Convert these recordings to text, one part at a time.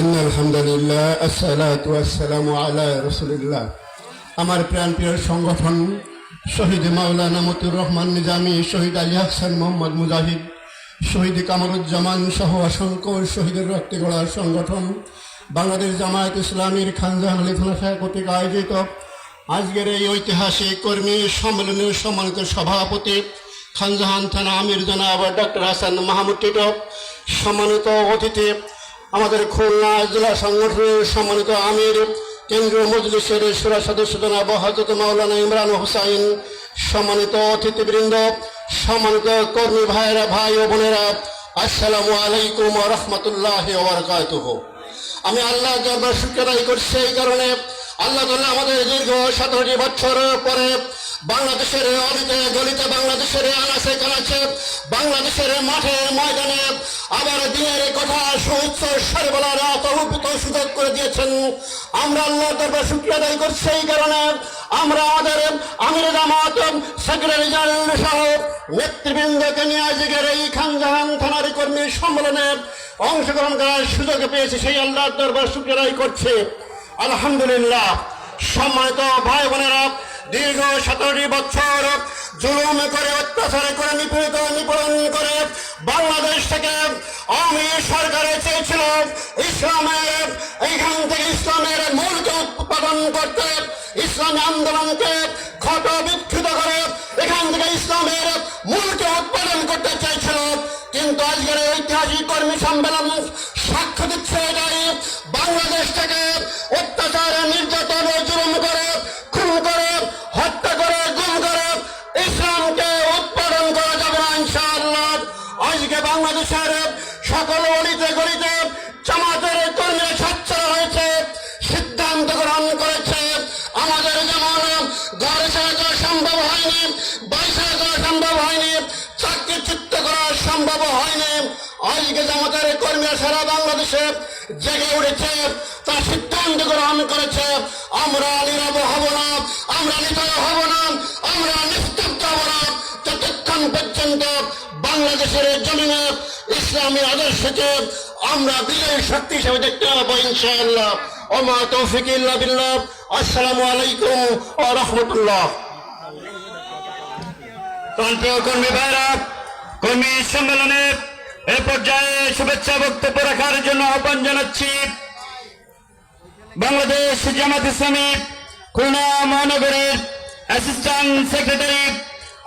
ইন্না আলহামদুলিল্লাহ, আসসালাতু ওয়াসসালামু আলা রাসূলিল্লাহ। আমার প্রাণপ্রিয় সংগঠন, শহীদ মাওলানা মতুর রহমান নিজামী, শহীদ আলী হাসান মোহাম্মদ মুজাহিদ, শহীদ কামরুজ্জামান সহ অসংখ্য শহীদের রক্তে গড়া সংগঠন, বাংলাদেশ জামায়াত ইসলামীর খানজাহান আলী খানা কর্তৃক আয়োজিত আজকের এই ঐতিহাসিক কর্মী সম্মেলনের সম্মানিত সভাপতি খানজাহান থানা আমির জনাব ডক্টর হাসান মাহমুদ টিটক, সম্মানিত অতিথি আমাদের খুলনা জেলা সংগঠনের সম্মানিত আমির, কেন্দ্রীয় মজলিসের সুরা সদস্য জনাব হজরত মাওলানা ইমরান হোসাইন, সম্মানিত অতিথিবৃন্দ, সম্মানিত কর্মী ভাইয়েরা, ভাই ও বোনেরা, আসসালামু আলাইকুম রহমতুল্লাহ আমি আল্লাহ দরবার করছি এই কারণে আল্লাহ তাআলা আমাদের দীর্ঘ সতেরোটি বছর পরে বাংলাদেশের অলিতে গলিতে বাংলাদেশের আনাচে কানাচে বাংলাদেশের মাঠে ময়দানে আবার দিনের কথা সুউচ্চ স্বরে বলার তহবিত সুযোগ করে দিয়েছেন। আমরা আল্লাহ দরবার শুক্রিয়া আদায় করছি এই কারণে। আমরা আমাদের আমির জামাত সেক্রেটারি জেনারেল সহ নেতৃবৃন্দকে নিয়ে আজকের এই খানজাহান থানার কর্মী সম্মেলনে অংশগ্রহণ করার সুযোগ পেয়েছে সেই আল্লাহ দরবার শুক্রিয়া করছে। আলহামদুলিল্লাহ। সম্মানিত ভাই বোনেরা, দীর্ঘ সতেরোটি বছর জুলুম করে, অত্যাচার করে, নিপীড়িত, নিপীড়ন করে বাংলাদেশ থেকে আমি সরকারে চেয়েছিল ইসলামের, এইখান থেকে ইসলামের মূলকে উৎপাদন করতে, ইসলামী আন্দোলনকে ক্ষত বিক্ষিত করে, এখান থেকে ইসলামের মূলকে উৎপাদন করতে চেয়েছিল কিন্তু আজকের ঐতিহাসিক কর্মী সম্মেলন সাক্ষ্য দিচ্ছে বাংলাদেশ থেকে অত্যাচার, নির্যাতন বাংলাদেশের সকল অলিতে গলিতে জামাতের কর্মীরা স্বচ্ছল হয়েছে, সিদ্ধান্ত গ্রহণ করেছে। আমাদের যেমন ঘর ছেড়ে সম্ভব হয়নি ছেড়ে যাওয়া সম্ভব হয়নি চাকরি চিত্ত করা সম্ভব হয়নি। আজকে জামাতের কর্মীরা সারা বাংলাদেশে জেগে উঠেছে, তার সিদ্ধান্ত গ্রহণ করেছে, আমরা নীরব হব না, আমরা নিতয় হব না, আমরা নিস্তব্ধ হব না, যতক্ষণ পর্যন্ত বাংলাদেশের জমিনে ইসলামী আদর্শকে আমরা বিজয় শক্তি হিসেবে দেখতে পাবো, ইনশাআল্লাহ। ওমা তৌফিক বিল্লাহ। আসসালামু আলাইকুম ওয়া রাহমাতুল্লাহ। সম্মেলনে পর্যায়ে শুভেচ্ছা জন্য বাংলাদেশ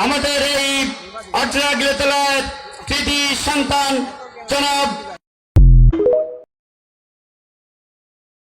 আমাদের এই আটরা গিলেতলার কৃতি সন্তান জনাব